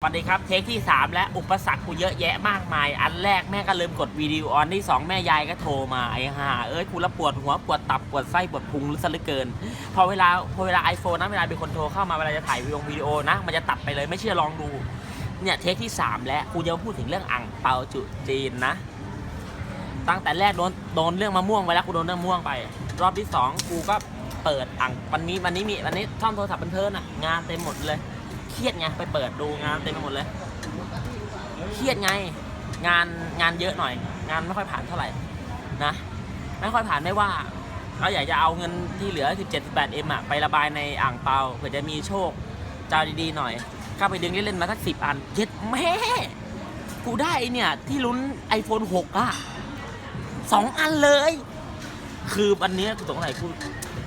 สวัสดีครับเทคที่ 3 และอุปสรรคกูเยอะแยะมากมาย อันแรกแม่ก็ลืมกดวิดีโอออนที่ 2 แม่ยายก็โทรมาไอ้ห่าเอ้ยกูละปวดหัวปวดตับปวดไส้ปวดพุงซะเหลือเกิน พอเวลาพอเวลา iPhone นะเวลาเป็นคนโทรเข้ามาเวลาจะถ่ายวิดีโอวิดีโอนะ มันจะตัดไปเลยไม่เชื่อลองดูเนี่ยเทคที่ 3 แล้วกูจะพูดถึงเรื่องอ่างเปาจุจีนนะ ตั้งแต่แรกโดนโดนเรื่องมะม่วงไปแล้วกูโดนเรื่องมะม่วงไป รอบที่ 2 กูก็เปิดอ่างวันนี้วันนี้มีวันนี้ท่อมโทรศัพท์บันเทิงอะงานเต็มหมดเลย เครียดไงไปเปิดดูงานเต็มไปหมดเลย เครียดไง งานงานเยอะหน่อย งานไม่ค่อยผ่านเท่าไหร่นะไม่ค่อยผ่านไม่ว่าเราอยากจะเอาเงินที่เหลือ 17 18 m อะไประบายในอ่างเปาเผื่อจะมีโชคเจ้าดีๆหน่อยเข้าไปดึงเล่นๆมาสักสิบอันเย็ดแม่กูได้เนี่ยที่ลุ้น iPhone 6 อะสองอันเลย คือวันนี้กูสงสัยกู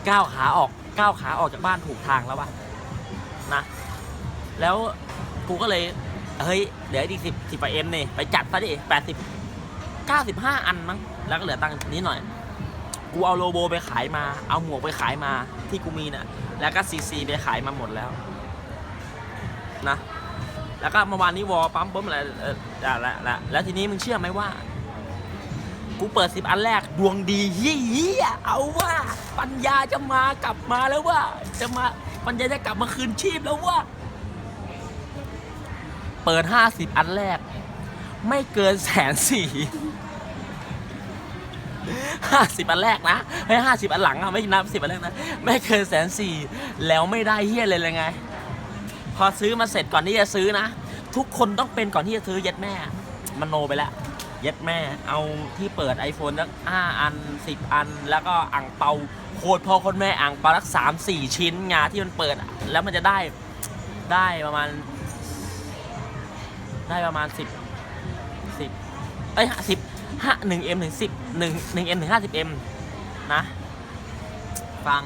ก้าวขาออกก้าวขาออกจากบ้านถูกทางแล้ววะนะ แล้วกูก็เลยเฮ้ยเดี๋ยวอีกสิบสิบเอ็มนี่ไปจัดซะดิแปดสิบเก้าสิบห้าอันมั้งแล้วก็เหลือตังค์นิดหน่อย กูเอาโลโบไปขายมา เอาหมวกไปขายมาที่กูมีน่ะแล้วก็ซีซีไปขายมาหมดแล้ว นะ แล้วก็เมื่อวานนี้วอลปั๊มปุ๊มอะไรออแล้วแล้วแล้วแล้วทีนี้มึงเชื่อไหมว่า กูเปิดสิบอันแรกดวงดีเฮียเอาว่าปัญญาจะมากลับมาแล้วว่า จะมาปัญญาจะกลับมาคืนชีพแล้วว่า เปิด 50 อันแรก ไม่เกินแสนสี่ห้าสิบอันแรกนะไม่ห้าสิบอันหลังอะไม่นับสิบอันแรกนะ ไม่เกินแสนสี่แล้วไม่ได้เฮียเลยเลยไง พอซื้อมาเสร็จก่อนที่จะซื้อนะ ทุกคนต้องเป็นก่อนที่จะซื้อเย็ดแม่มันโนไปแล้วเย็ดแม่ เอาที่เปิด iPhone สักห้าอันสิบอัน แล้วก็อ่างเปาโคตรพ่อคนแม่อ่างเปาสักสามสี่ชิ้นงาที่มันเปิด แล้วมันจะได้ได้ประมาณ ได้ประมาณสิบสิบเอ้ยสิบห้าหนึ่งเอ็มถึงสิบหนึ่งหนึ่งเอ็มถึงห้าสิบเอ็มนะ ฟัง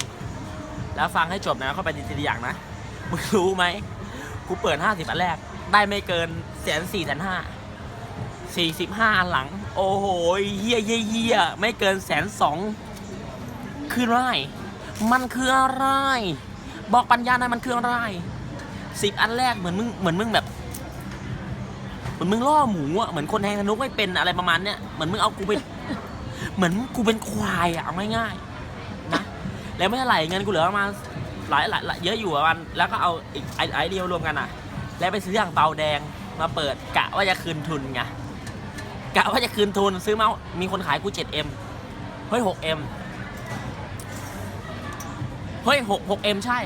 แล้วฟังให้จบนะเข้าไปทีละอย่างนะมึงรู้ไหมกูเปิดห้าสิบอันแรก ได้ไม่เกินแสนสี่แสนห้าสี่สิบห้าอันหลัง โอ้โหเฮียเฮียเฮียไม่เกินแสนสองคืออะไรมันคืออะไร บอกปัญญาหน่อยมันคืออะไรสิบอันแรกเหมือนมึงเหมือนมึงแบบ เหมือนมึงล่อหมูอะเหมือนคนแทงธนุไม่เป็นอะไรประมาณเนี้ยเหมือนมึงเอากูไปเหมือนกูเป็นควายอะเอาง่ายๆนะแล้วไม่เท่าไหร่เงินกูเหลือประมาณหลายหลายหลายเยอะอยู่ประมาณแล้วก็เอาอีกไอ้ไอเดียวรวมกันอะ แล้วไปซื้ออย่างเปาแดงมาเปิดกะว่าจะคืนทุนไงกะว่าจะคืนทุนซื้อมามีคนขายกู 7M เฮ้ย 6M เฮ้ย6 6M ใช่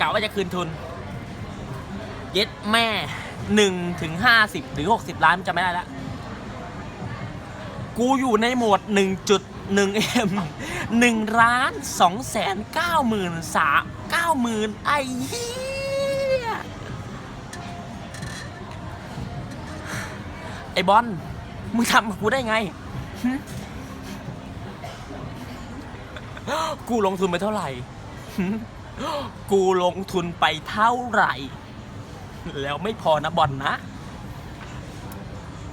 กะว่าจะคืนทุน เย็ดแม่ หนึ่งถึงห้าสิบหรือหกสิบล้านจะไม่ได้แล้วกูอยู่ในโหมดหนึ่งจุดหนึ่งเอ็มหนึ่งล้านสองแสนเก้าหมื่นสามเก้าหมื่นไอ้เหี้ยไอ้บอลมึงทำกับกูได้ไง กูลงทุนไปเท่าไหร่ กูลงทุนไปเท่าไหร่ แล้วไม่พอนะบอลนะ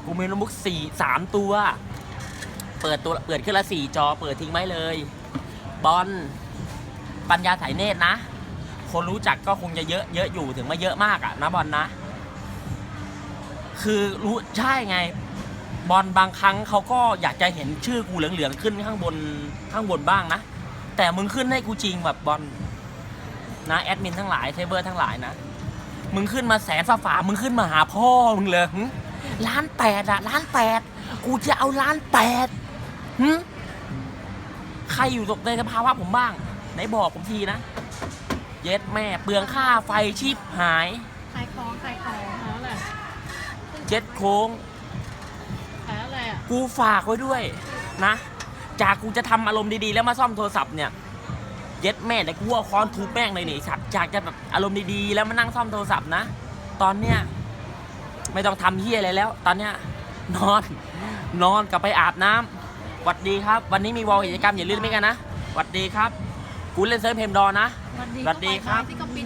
กูมีโน้ตบุ๊กสี่สามตัว เปิดตัวเปิดขึ้นละสี่จอ เปิดทิ้งไว้เลย บอลปัญญาสายเนตรนะ คนรู้จักก็คงจะเยอะเยอะอยู่ถึงไม่เยอะมากอะนะบอลนะ คือรู้ใช่ไง บอลบางครั้งเขาก็อยากจะเห็นชื่อกูเหลืองๆขึ้นข้างบนข้างบนบ้างนะ แต่มึงขึ้นให้กูจริงแบบบอลนะแอดมินทั้งหลายเซเบอร์ทั้งหลายนะ มึงขึ้นมาแสนฝาฝามึงขึ้นมาหาพ่อมึงเลยหึล้านแปดอะล้านแปดกูจะเอาล้านแปดหึใครอยู่ตกในสภาวะผมบ้าง ไหนบอกผมทีนะ เย็ดแม่เปลืองค่าไฟชีพหาย ขายของขายของขายอะไรเจ็ดโค้ง ขายอะไรอะ กูฝากไว้ด้วยนะ จากกูจะทำอารมณ์ดีๆ แล้วมาซ่อมโทรศัพท์เนี่ย เย็ดแม่แต่กูเอาค้อนทุบแป้งเลยนี่สัตว์จากจะแบบอารมณ์ดีๆแล้วมานั่งซ่อมโทรศัพท์นะ ตอนเนี้ยไม่ต้องทำเฮียอะไรแล้ว ตอนเนี้ยนอน นอนกลับไปอาบน้ำหวัดดีครับ วันนี้มีวอลกิจกรรมอย่าลืมไม่กันนะหวัดดีครับ กูเล่นเซิร์ฟเพมดอนะวันดีสวัสดีครับที่ก็ปิด